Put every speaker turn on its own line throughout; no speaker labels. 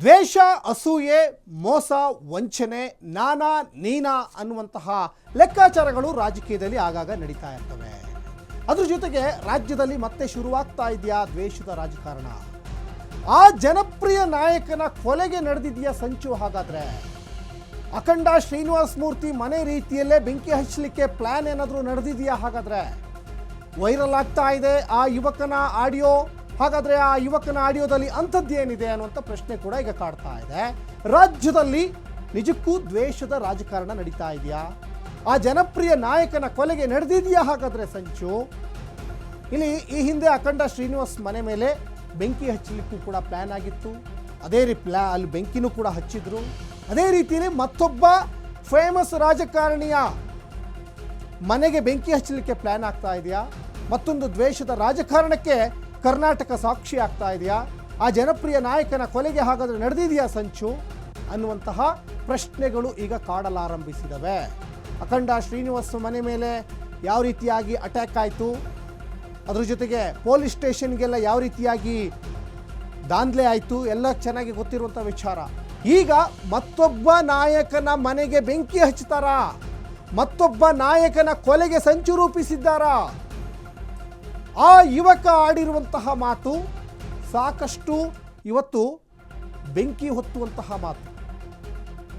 ದ್ವೇಷ, ಅಸೂಯೆ, ಮೋಸ, ವಂಚನೆ, ನಾನಾ, ನೀನಾ ಅನ್ನುವಂತಹ ಲೆಕ್ಕಾಚಾರಗಳು ರಾಜಕೀಯದಲ್ಲಿ ಆಗಾಗ ನಡೀತಾ ಇರ್ತವೆ. ಅದ್ರ ಜೊತೆಗೆ ರಾಜ್ಯದಲ್ಲಿ ಮತ್ತೆ ಶುರುವಾಗ್ತಾ ಇದೆಯಾ ದ್ವೇಷದ ರಾಜಕಾರಣ? ಆ ಜನಪ್ರಿಯ ನಾಯಕನ ಕೊಲೆಗೆ ನಡೆದಿದೆಯಾ ಸಂಚು ಹಾಗಾದ್ರೆ? ಅಖಂಡ ಶ್ರೀನಿವಾಸ ಮೂರ್ತಿ ಮನೆ ರೀತಿಯಲ್ಲೇ ಬೆಂಕಿ ಹಚ್ಚಲಿಕ್ಕೆ ಪ್ಲಾನ್ ಏನಾದರೂ ನಡೆದಿದೆಯಾ ಹಾಗಾದ್ರೆ? ವೈರಲ್ ಆಗ್ತಾ ಇದೆ ಆ ಯುವಕನ ಆಡಿಯೋ ಹಾಗಾದ್ರೆ ಆ ಯುವಕನ ಆಡಿಯೋದಲ್ಲಿ ಅಂಥದ್ದೇನಿದೆ ಅನ್ನುವಂಥ ಪ್ರಶ್ನೆ ಕೂಡ ಈಗ ಕಾಡ್ತಾ ಇದೆ. ರಾಜ್ಯದಲ್ಲಿ ನಿಜಕ್ಕೂ ದ್ವೇಷದ ರಾಜಕಾರಣ ನಡೀತಾ ಇದೆಯಾ? ಆ ಜನಪ್ರಿಯ ನಾಯಕನ ಕೊಲೆಗೆ ನಡೆದಿದೆಯಾ ಹಾಗಾದ್ರೆ ಸಂಚು? ಇಲ್ಲಿ ಈ ಹಿಂದೆ ಅಖಂಡ ಶ್ರೀನಿವಾಸ್ ಮನೆ ಮೇಲೆ ಬೆಂಕಿ ಹಚ್ಚಲಿಕ್ಕೂ ಕೂಡ ಪ್ಲಾನ್ ಆಗಿತ್ತು. ಅದೇ ರೀ ಪ್ಲಾ, ಅಲ್ಲಿ ಬೆಂಕಿನೂ ಕೂಡ ಹಚ್ಚಿದ್ರು. ಅದೇ ರೀತಿಯಲ್ಲಿ ಮತ್ತೊಬ್ಬ ಫೇಮಸ್ ರಾಜಕಾರಣಿಯ ಮನೆಗೆ ಬೆಂಕಿ ಹಚ್ಚಲಿಕ್ಕೆ ಪ್ಲಾನ್ ಆಗ್ತಾ ಇದೆಯಾ? ಮತ್ತೊಂದು ದ್ವೇಷದ ರಾಜಕಾರಣಕ್ಕೆ ಕರ್ನಾಟಕ ಸಾಕ್ಷಿ ಆಗ್ತಾ ಇದೆಯಾ? ಆ ಜನಪ್ರಿಯ ನಾಯಕನ ಕೊಲೆಗೆ ಹಾಗಾದರೆ ನಡೆದಿದೆಯಾ ಸಂಚು? ಅನ್ನುವಂತಹ ಪ್ರಶ್ನೆಗಳು ಈಗ ಕಾಡಲಾರಂಭಿಸಿದವೆ. ಅಖಂಡ ಶ್ರೀನಿವಾಸ್ ಮನೆ ಮೇಲೆ ಯಾವ ರೀತಿಯಾಗಿ ಅಟ್ಯಾಕ್ ಆಯಿತು? ಅದ್ರ ಜೊತೆಗೆ ಪೊಲೀಸ್ ಸ್ಟೇಷನ್ಗೆಲ್ಲ ಯಾವ ರೀತಿಯಾಗಿ ದಾಂಧಲೆ ಆಯಿತು? ಎಲ್ಲ ಚೆನ್ನಾಗಿ ಗೊತ್ತಿರುವಂಥ ವಿಚಾರ. ಈಗ ಮತ್ತೊಬ್ಬ ನಾಯಕನ ಮನೆಗೆ ಬೆಂಕಿ ಹಚ್ಚುತ್ತಾರಾ? ಮತ್ತೊಬ್ಬ ನಾಯಕನ ಕೊಲೆಗೆ ಸಂಚು ರೂಪಿಸಿದ್ದಾರಾ? ಆ ಯುವಕ ಆಡಿರುವಂತಹ ಮಾತು ಸಾಕಷ್ಟು ಇವತ್ತು ಬೆಂಕಿ ಹೊತ್ತುವಂತಹ ಮಾತು,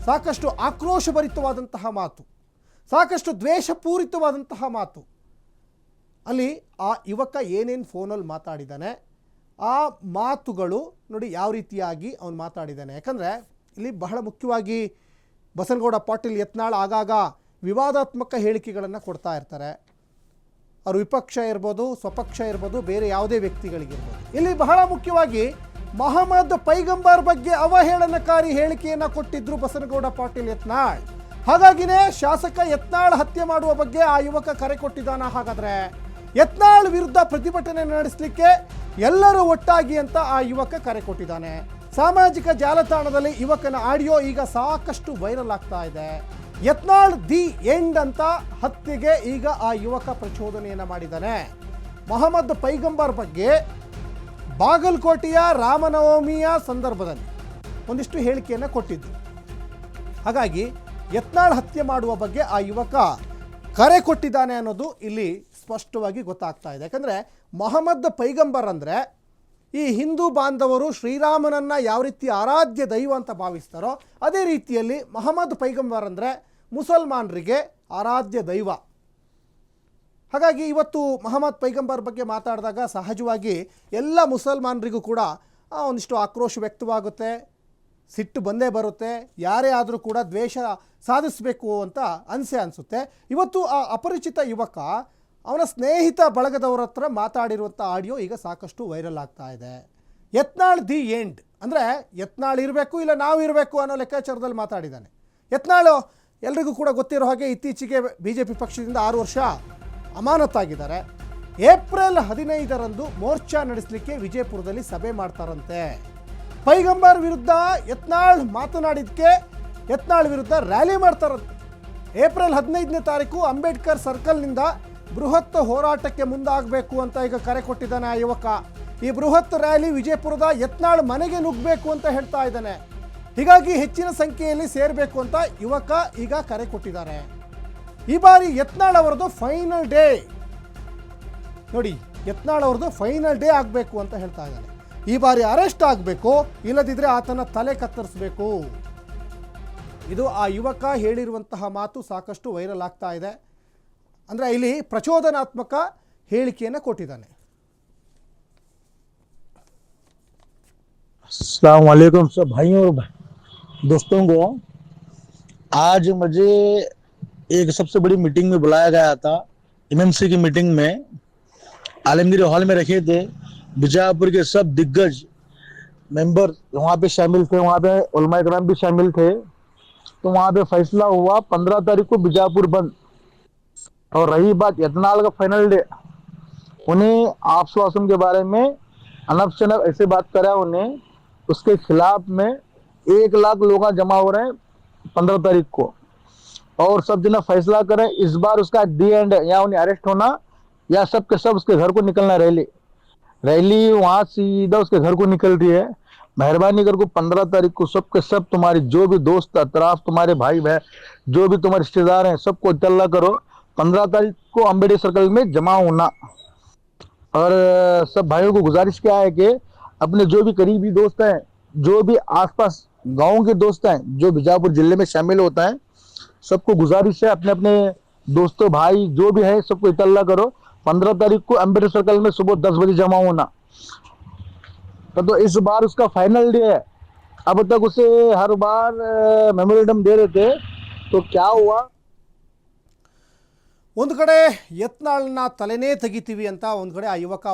ಸಾಕಷ್ಟು ಆಕ್ರೋಶಭರಿತವಾದಂತಹ ಮಾತು, ಸಾಕಷ್ಟು ದ್ವೇಷಪೂರಿತವಾದಂತಹ ಮಾತು. ಅಲ್ಲಿ ಆ ಯುವಕ ಏನೇನು ಫೋನಲ್ಲಿ ಮಾತಾಡಿದ್ದಾನೆ ಆ ಮಾತುಗಳು ನೋಡಿ ಯಾವ ರೀತಿಯಾಗಿ ಅವನು ಮಾತಾಡಿದ್ದಾನೆ ಯಾಕಂದರೆ ಇಲ್ಲಿ ಬಹಳ ಮುಖ್ಯವಾಗಿ ಬಸನಗೌಡ ಪಾಟೀಲ್ ಯತ್ನಾಳ್ ಆಗಾಗ ವಿವಾದಾತ್ಮಕ ಹೇಳಿಕೆಗಳನ್ನು ಕೊಡ್ತಾ ಇರ್ತಾರೆ. ಅವರು ವಿಪಕ್ಷ ಇರ್ಬೋದು, ಸ್ವಪಕ್ಷ ಇರ್ಬೋದು, ಬೇರೆ ಯಾವುದೇ ವ್ಯಕ್ತಿಗಳಿಗಿರ್ಬೋದು. ಇಲ್ಲಿ ಬಹಳ ಮುಖ್ಯವಾಗಿ ಮಹಮ್ಮದ್ ಪೈಗಂಬರ್ ಬಗ್ಗೆ ಅವಹೇಳನಕಾರಿ ಹೇಳಿಕೆಯನ್ನು ಕೊಟ್ಟಿದ್ರು ಬಸನಗೌಡ ಪಾಟೀಲ್ ಯತ್ನಾಳ್. ಹಾಗಾಗಿನೇ ಶಾಸಕ ಯತ್ನಾಳ್ ಹತ್ಯೆ ಮಾಡುವ ಬಗ್ಗೆ ಆ ಯುವಕ ಕರೆ ಕೊಟ್ಟಿದ್ದಾನ ಹಾಗಾದ್ರೆ? ಯತ್ನಾಳ್ ವಿರುದ್ಧ ಪ್ರತಿಭಟನೆ ನಡೆಸಲಿಕ್ಕೆ ಎಲ್ಲರೂ ಒಟ್ಟಾಗಿ ಅಂತ ಆ ಯುವಕ ಕರೆ ಕೊಟ್ಟಿದ್ದಾನೆ. ಸಾಮಾಜಿಕ ಜಾಲತಾಣದಲ್ಲಿ ಯುವಕನ ಆಡಿಯೋ ಈಗ ಸಾಕಷ್ಟು ವೈರಲ್ ಆಗ್ತಾ ಇದೆ. ಯತ್ನಾಳ್ ದಿ ಎಂಡ್ ಅಂತ ಹತ್ಯೆಗೆ ಈಗ ಆ ಯುವಕ ಪ್ರಚೋದನೆಯನ್ನು ಮಾಡಿದ್ದಾನೆ. ಮೊಹಮ್ಮದ್ ಪೈಗಂಬರ್ ಬಗ್ಗೆ ಬಾಗಲಕೋಟೆಯ ರಾಮನವಮಿಯ ಸಂದರ್ಭದಲ್ಲಿ ಒಂದಿಷ್ಟು ಹೇಳಿಕೆಯನ್ನು ಕೊಟ್ಟಿದ್ದು. ಹಾಗಾಗಿ ಯತ್ನಾಳ್ ಹತ್ಯೆ ಮಾಡುವ ಬಗ್ಗೆ ಆ ಯುವಕ ಕರೆ ಕೊಟ್ಟಿದ್ದಾನೆ ಅನ್ನೋದು ಇಲ್ಲಿ ಸ್ಪಷ್ಟವಾಗಿ ಗೊತ್ತಾಗ್ತಾ ಇದೆ. ಯಾಕಂದರೆ ಮೊಹಮ್ಮದ್ ಪೈಗಂಬರ್ ಅಂದರೆ ಈ ಹಿಂದೂ ಬಾಂಧವರು ಶ್ರೀರಾಮನನ್ನು ಯಾವ ರೀತಿ ಆರಾಧ್ಯ ದೈವ ಅಂತ ಭಾವಿಸ್ತಾರೋ ಅದೇ ರೀತಿಯಲ್ಲಿ ಮೊಹಮ್ಮದ್ ಪೈಗಂಬರ್ ಅಂದರೆ ಮುಸಲ್ಮಾನರಿಗೆ ಆರಾಧ್ಯ ದೈವ. ಹಾಗಾಗಿ ಇವತ್ತು ಮಹಮ್ಮದ್ ಪೈಗಂಬರ್ ಬಗ್ಗೆ ಮಾತಾಡಿದಾಗ ಸಹಜವಾಗಿ ಎಲ್ಲ ಮುಸಲ್ಮಾನರಿಗೂ ಕೂಡ ಒಂದಿಷ್ಟು ಆಕ್ರೋಶ ವ್ಯಕ್ತವಾಗುತ್ತೆ, ಸಿಟ್ಟು ಬಂದೇ ಬರುತ್ತೆ, ಯಾರೇ ಆದರೂ ಕೂಡ ದ್ವೇಷ ಸಾಧಿಸಬೇಕು ಅಂತ ಅನಿಸೆ ಅನಿಸುತ್ತೆ. ಇವತ್ತು ಆ ಅಪರಿಚಿತ ಯುವಕ ಅವನ ಸ್ನೇಹಿತ ಬಳಗದವರ ಹತ್ರ ಮಾತಾಡಿರುವಂಥ ಆಡಿಯೋ ಈಗ ಸಾಕಷ್ಟು ವೈರಲ್ ಆಗ್ತಾ ಇದೆ. ಯತ್ನಾಳ್ ದಿ ಎಂಡ್ ಅಂದರೆ ಯತ್ನಾಳ್ ಇರಬೇಕು ಇಲ್ಲ ನಾವು ಇರಬೇಕು ಅನ್ನೋ ಲೆಕ್ಕಾಚಾರದಲ್ಲಿ ಮಾತಾಡಿದ್ದಾನೆ. ಯತ್ನಾಳು ಎಲ್ರಿಗೂ ಕೂಡ ಗೊತ್ತಿರೋ ಹಾಗೆ ಇತ್ತೀಚೆಗೆ ಬಿ ಜೆ ಪಿ ಪಕ್ಷದಿಂದ ಆರು ವರ್ಷ ಅಮಾನತಾಗಿದ್ದಾರೆ ಏಪ್ರಿಲ್ ಹದಿನೈದರಂದು ಮೋರ್ಚಾ ನಡೆಸಲಿಕ್ಕೆ ವಿಜಯಪುರದಲ್ಲಿ ಸಭೆ ಮಾಡ್ತಾರಂತೆ. ಪೈಗಂಬರ್ ವಿರುದ್ಧ ಯತ್ನಾಳ್ ಮಾತನಾಡಿದ್ದಕ್ಕೆ ಯತ್ನಾಳ್ ವಿರುದ್ಧ ರ್ಯಾಲಿ ಮಾಡ್ತಾರಂತೆ. ಏಪ್ರಿಲ್ ಹದಿನೈದನೇ ತಾರೀಕು ಅಂಬೇಡ್ಕರ್ ಸರ್ಕಲ್ನಿಂದ ಬೃಹತ್ ಹೋರಾಟಕ್ಕೆ ಮುಂದಾಗಬೇಕು ಅಂತ ಈಗ ಕರೆ ಕೊಟ್ಟಿದ್ದಾನೆ ಆ ಯುವಕ. ಈ ಬೃಹತ್ ರ್ಯಾಲಿ ವಿಜಯಪುರದ ಯತ್ನಾಳ್ ಮನೆಗೆ ನುಗ್ಗಬೇಕು ಅಂತ ಹೇಳ್ತಾ ಇದ್ದಾನೆ. ಹೀಗಾಗಿ ಹೆಚ್ಚಿನ ಸಂಖ್ಯೆಯಲ್ಲಿ ಸೇರಬೇಕು ಅಂತ ಯುವಕ ಈಗ ಕರೆ ಕೊಟ್ಟಿದ್ದಾರೆ. ಈ ಬಾರಿ ಯತ್ನಾಳ್ ಅವರದು ಫೈನಲ್ ಡೇ. ನೋಡಿ, ಯತ್ನಾಳ್ ಅವ್ರದ್ದು ಫೈನಲ್ ಡೇ ಆಗಬೇಕು ಅಂತ ಹೇಳ್ತಾ ಇದ್ದಾನೆ. ಈ ಬಾರಿ ಅರೆಸ್ಟ್ ಆಗಬೇಕು ಇಲ್ಲದಿದ್ದರೆ ಆತನ ತಲೆ ಕತ್ತರಿಸಬೇಕು. ಇದು ಆ ಯುವಕ ಹೇಳಿರುವಂತಹ ಮಾತು ಸಾಕಷ್ಟು ವೈರಲ್ ಆಗ್ತಾ ಇದೆ. ಅಂದರೆ ಇಲ್ಲಿ ಪ್ರಚೋದನಾತ್ಮಕ ಹೇಳಿಕೆಯನ್ನು ಕೊಟ್ಟಿದ್ದಾನೆ
वालेकुम सब भाइयों और भाई- दोस्तों को आज मुझे एक सबसे बड़ी मीटिंग में बुलाया गया था एमएमसी की मीटिंग में आलमगीर हॉल में रखे थे बीजापुर के सब दिग्गज मेंबर वहाँ पे शामिल थे वहाँ पे उलमा इकराम भी शामिल थे तो वहाँ पे फैसला हुआ पंद्रह तारीख को बीजापुर बंद और रही बात यतनाल का फाइनल डे उन्हें आश्वासन के बारे में, अनब शनब ऐसे बात करा उन्हें, उसके खिलाफ में एक लाख लोग जमा हो रहे हैं पंद्रह तारीख को। और सब जना फैसला करें, इस बार उसका डी एंड या उन्हें अरेस्ट होना, या सब के सब उसके घर को निकलना रैली। रैली वहाँ सीधा उसके घर को निकल रही है। मेहरबानी करके पंद्रह तारीख को सब के सब, तुम्हारी जो भी दोस्त, अतराफ, तुम्हारे भाई बहन जो भी तुम्हारे रिश्तेदार हैं, सबको इतला करो। पंद्रह तारीख को अंबेडकर सर्कल में जमा होना। और सब भाइयों को गुजारिश क्या है कि अपने जो भी करीबी दोस्त हैं जो भी आसपास गाँव के दोस्त हैं जो बीजापुर ज़िले में शामिल होता है सबको गुजारिश है अपने अपने दोस्तों भाई जो भी है सबको इतला करो पंद्रह तारीख को अंबेडकर सर्कल में सुबह दस बजे जमा होना। तो, तो इस बार उसका फाइनल डे है। अब तक उसे हर बार मेमोरेंडम दे रहे थे। तो क्या हुआ?
ಒಂದು ಕಡೆ ಯತ್ನಾಳನ್ನ ತಲೆನೇ ತೆಗಿತೀವಿ ಅಂತ ಒಂದು ಕಡೆ ಆ ಯುವಕ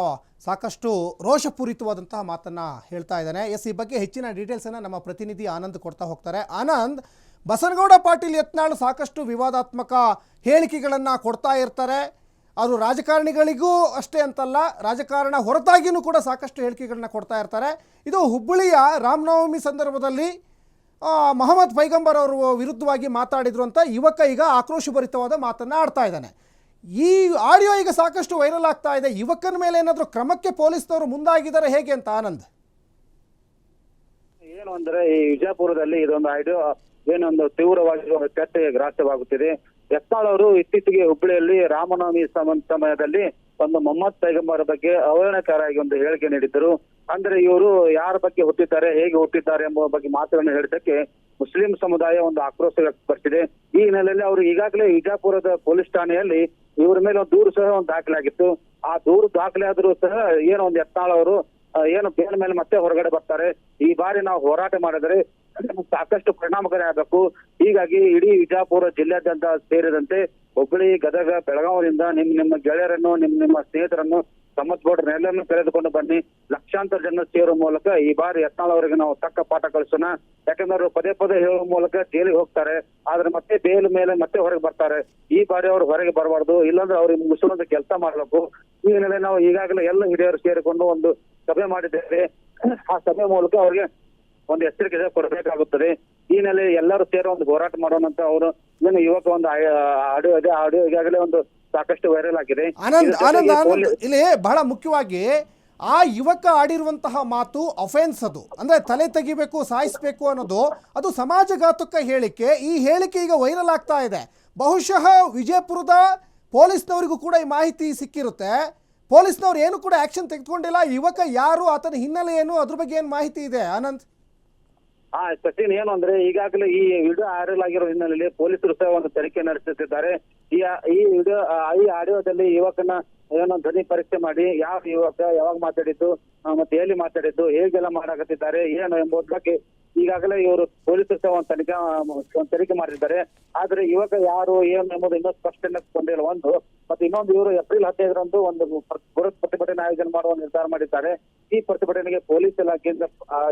ಸಾಕಷ್ಟು ರೋಷಪೂರಿತವಾದಂತಹ ಮಾತನ್ನು ಹೇಳ್ತಾ ಇದ್ದಾನೆ. ಎಸ್, ಈ ಬಗ್ಗೆ ಹೆಚ್ಚಿನ ಡೀಟೇಲ್ಸನ್ನು ನಮ್ಮ ಪ್ರತಿನಿಧಿ ಆನಂದ್ ಕೊಡ್ತಾ ಹೋಗ್ತಾರೆ. ಆನಂದ್, ಬಸನಗೌಡ ಪಾಟೀಲ್ ಯತ್ನಾಳ್ ಸಾಕಷ್ಟು ವಿವಾದಾತ್ಮಕ ಹೇಳಿಕೆಗಳನ್ನು ಕೊಡ್ತಾ ಇರ್ತಾರೆ. ಅದು ರಾಜಕಾರಣಿಗಳಿಗೂ ಅಷ್ಟೇ ಅಂತಲ್ಲ, ರಾಜಕಾರಣ ಹೊರತಾಗಿಯೂ ಕೂಡ ಸಾಕಷ್ಟು ಹೇಳಿಕೆಗಳನ್ನ ಕೊಡ್ತಾ ಇರ್ತಾರೆ. ಇದು ಹುಬ್ಬಳ್ಳಿಯ ರಾಮನವಮಿ ಸಂದರ್ಭದಲ್ಲಿ ಮೊಹಮ್ಮದ್ ಪೈಗಂಬರ್ ಅವರು ವಿರುದ್ಧವಾಗಿ ಮಾತಾಡಿದ್ರು ಅಂತ ಯುವಕ ಈಗ ಆಕ್ರೋಶಭರಿತವಾದ ಮಾತನ್ನು ಆಡ್ತಾ ಇದ್ದಾನೆ. ಈ ಆಡಿಯೋ ಈಗ ಸಾಕಷ್ಟು ವೈರಲ್ ಆಗ್ತಾ ಇದೆ. ಯುವಕನ ಮೇಲೆ ಏನಾದರೂ ಕ್ರಮಕ್ಕೆ ಪೊಲೀಸ್ನವರು ಮುಂದಾಗಿದ್ದಾರೆ ಹೇಗೆ ಅಂತ ಆನಂದ್?
ಏನು ಅಂದ್ರೆ ಈ ವಿಜಯಪುರದಲ್ಲಿ ಇದೊಂದು ಆಡಿಯೋ, ಏನೊಂದು ತೀವ್ರವಾಗಿ ಚರ್ಚೆಗೆ ಗ್ರಾಸವಾಗುತ್ತಿದೆ ಯತ್ನಾಳ್ ಅವರು ಇತ್ತೀಚೆಗೆ ಹುಬ್ಬಳ್ಳಿಯಲ್ಲಿ ರಾಮನವಮಿ ಸಮ- ಸಮಯದಲ್ಲಿ ಒಂದು ಮೊಹಮ್ಮದ್ ಪೈಗಂಬರ್ ಬಗ್ಗೆ ಅವಹೇಳನಕಾರಾಗಿ ಒಂದು ಹೇಳಿಕೆ ನೀಡಿದ್ದರು. ಅಂದ್ರೆ ಇವರು ಯಾರ ಬಗ್ಗೆ ಹುಟ್ಟಿದ್ದಾರೆ, ಹೇಗೆ ಹುಟ್ಟಿದ್ದಾರೆ ಎಂಬ ಬಗ್ಗೆ ಮಾತುಗಳನ್ನು ಹೇಳಿದ್ದಕ್ಕೆ ಮುಸ್ಲಿಂ ಸಮುದಾಯ ಒಂದು ಆಕ್ರೋಶ ವ್ಯಕ್ತಪಡಿಸಿದೆ. ಈ ಹಿನ್ನೆಲೆಯಲ್ಲಿ ಅವರು ಈಗಾಗಲೇ ವಿಜಾಪುರದ ಪೊಲೀಸ್ ಠಾಣೆಯಲ್ಲಿ ಇವರ ಮೇಲೆ ಒಂದು ದೂರು ಸಹ ಒಂದು ದಾಖಲಾಗಿತ್ತು. ಆ ದೂರು ದಾಖಲೆ ಆದರೂ ಸಹ ಏನೋ ಒಂದು ಯತ್ನಾಳ್ ಅವರು ಏನು ಬೇನ ಮೇಲೆ ಮತ್ತೆ ಹೊರಗಡೆ ಬರ್ತಾರೆ. ಈ ಬಾರಿ ನಾವು ಹೋರಾಟ ಮಾಡಿದರೆ ಸಾಕಷ್ಟು ಪರಿಣಾಮಕಾರಿ ಆಗಬೇಕು. ಹೀಗಾಗಿ ಇಡೀ ವಿಜಾಪುರ ಜಿಲ್ಲಾದ್ಯಂತ ಸೇರಿದಂತೆ ಹುಬ್ಬಳ್ಳಿ, ಗದಗ, ಬೆಳಗಾವಿಯಿಂದ ನಿಮ್, ನಿಮ್ಮ ಗೆಳೆಯರನ್ನು, ನಿಮ್, ನಿಮ್ಮ ಸ್ನೇಹಿತರನ್ನು ಎಲ್ಲರನ್ನು ಕರೆದುಕೊಂಡು ಬನ್ನಿ. ಲಕ್ಷಾಂತರ ಜನ ಸೇರುವ ಮೂಲಕ ಈ ಬಾರಿ ಯತ್ನಾಳ್ ಅವರಿಗೆ ನಾವು ತಕ್ಕ ಪಾಠ ಕಲಿಸೋಣ. ಯಾಕಂದ್ರೆ ಅವರು ಪದೇ ಪದೇ ಹೇಳುವ ಮೂಲಕ ಜೈಲಿಗೆ ಹೋಗ್ತಾರೆ. ಆದ್ರೆ ಮತ್ತೆ ಬೇಲ್ ಮೇಲೆ ಮತ್ತೆ ಹೊರಗೆ ಬರ್ತಾರೆ. ಈ ಬಾರಿ ಅವರು ಹೊರಗೆ ಬರಬಾರ್ದು. ಇಲ್ಲಾಂದ್ರೆ ಅವ್ರಿಗೆ ಮುಸುವಂತ ಕೆಲಸ ಮಾಡ್ಬೇಕು. ಈ ಹಿನ್ನೆಲೆ ನಾವು ಈಗಾಗಲೇ ಎಲ್ಲ ಹಿರಿಯರು ಸೇರಿಕೊಂಡು ಒಂದು ಸಭೆ ಮಾಡಿದ್ದೇವೆ. ಆ ಸಭೆ ಮೂಲಕ ಅವ್ರಿಗೆ ಒಂದು ಎಚ್ಚರಿಕೆ ಕೊಡಬೇಕಾಗುತ್ತದೆ. ಈ ನೆಲೆ ಎಲ್ಲರೂ ಸೇರಿ ಒಂದು ಹೋರಾಟ ಮಾಡೋಣ ಅಂತ ಅವರು ಏನು ಯುವಕ ಒಂದು ಆಡಿಯೋ ಇದೆ ಆಡಿಯೋ ಈಗಾಗಲೇ ಒಂದು ಸಾಕಷ್ಟು ವೈರಲ್ ಆಗಿದೆ.
ಆನಂದ್
ಇದ್ರ
ಆನಂದ್ ಆನಂದ್ ಇಲ್ಲಿ ಬಹಳ ಮುಖ್ಯವಾಗಿ ಆ ಯುವಕ ಆಡಿರುವಂತಹ ಮಾತು ಅಫೆನ್ಸ್ ಅದು. ಅಂದ್ರೆ ತಲೆ ತೆಗಿಬೇಕು ಸಾಯಿಸಬೇಕು ಅನ್ನೋದು ಅದು ಸಮಾಜಘಾತುಕ ಹೇಳಿಕೆ. ಈ ಹೇಳಿಕೆ ಈಗ ವೈರಲ್ ಆಗ್ತಾ ಇದೆ. ಬಹುಶಃ ವಿಜಯಪುರದ ಪೊಲೀಸ್ನವರಿಗೂ ಕೂಡ ಈ ಮಾಹಿತಿ ಸಿಕ್ಕಿರುತ್ತೆ. ಪೊಲೀಸ್ನವ್ರು ಏನು ಕೂಡ ಆಕ್ಷನ್ ತೆಗೆದುಕೊಂಡಿಲ್ಲ. ಯುವಕ ಯಾರು ಆತನ ಹಿನ್ನೆಲೆ ಏನು ಅದ್ರ ಬಗ್ಗೆ ಏನು ಮಾಹಿತಿ ಇದೆ ಆನಂದ್?
ಹಾ ಸಚಿನ್ ಏನು ಅಂದ್ರೆ ಈಗಾಗಲೇ ಈ ವಿಡಿಯೋ ವೈರಲ್ ಆಗಿರೋ ಹಿನ್ನೆಲೆಯಲ್ಲಿ ಪೊಲೀಸರು ಸಹ ಒಂದು ತನಿಖೆ ನಡೆಸುತ್ತಿದ್ದಾರೆ. ಈ ಈ ವಿಡಿಯೋ ಈ ಆಡಿಯೋದಲ್ಲಿ ಯುವಕನ ಏನೋ ಧ್ವನಿ ಪರೀಕ್ಷೆ ಮಾಡಿ ಯಾವ ಯುವಕ ಯಾವಾಗ ಮಾತಾಡಿದ್ದು ಆ, ಮತ್ತೆ ಎಲ್ಲಿ ಮಾತಾಡಿದ್ದು ಹೇಗೆಲ್ಲ ಮಾಡಾಕತ್ತಿದ್ದಾರೆ ಏನು ಎಂಬುದಕ್ಕೆ ಈಗಾಗಲೇ ಇವರು ಪೊಲೀಸರು ಸಹ ಒಂದು ತನಿಖೆ ಒಂದು ತನಿಖೆ ಮಾಡಿದ್ದಾರೆ. ಆದ್ರೆ ಯುವಕ ಯಾರು ಏನು ಎಂಬುದು ಇನ್ನೂ ಸ್ಪಷ್ಟನೆ ಕೊಂಡಿಲ್ಲ ಒಂದು, ಮತ್ತೆ ಇನ್ನೊಂದು ಇವರು ಏಪ್ರಿಲ್ ಹದಿನೈದರಂದು ಒಂದು ಬೃಹತ್ ಪ್ರತಿಭಟನೆ ಆಯೋಜನೆ ಮಾಡುವ ನಿರ್ಧಾರ ಮಾಡಿದ್ದಾರೆ. ಈ ಪ್ರತಿಭಟನೆಗೆ ಪೊಲೀಸ್ ಇಲಾಖೆಯಿಂದ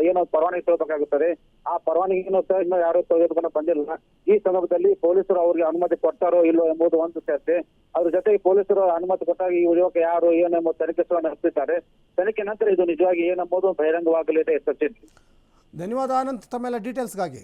ಏನೋ ಪರವಾನಗಿ ತಗೋಬೇಕಾಗುತ್ತದೆ. ಆ ಪರವಾನಗಿನ ಸಹ ಇನ್ನೂ ಯಾರು ತೆಗೆದುಕೊಂಡು ಬಂದಿಲ್ಲ. ಈ ಸಂದರ್ಭದಲ್ಲಿ ಪೊಲೀಸರು ಅವರಿಗೆ ಅನುಮತಿ ಕೊಡ್ತಾರೋ ಇಲ್ಲೋ ಎಂಬುದು ಒಂದು ಚರ್ಚೆ. ಅದ್ರ ಜೊತೆಗೆ ಪೊಲೀಸರು ಅನುಮತಿ ಕೊಟ್ಟಾಗ ಈ ಯುವಕ ಯಾರು ಏನು ಎಂಬ ತನಿಖೆ ಸಹ ನಡೆಸಿದ್ದಾರೆ. ತನಿಖೆ ನಂತರ ಇದು ನಿಜವಾಗಿ ಏನೆಂಬುದು ಬಹಿರಂಗವಾಗಲಿದೆ ಸಚಿನ್
ಧನ್ಯವಾದ ಆನಂದ್ ತಮ್ಮೆಲ್ಲ ಡೀಟೇಲ್ಸ್ಗಾಗಿ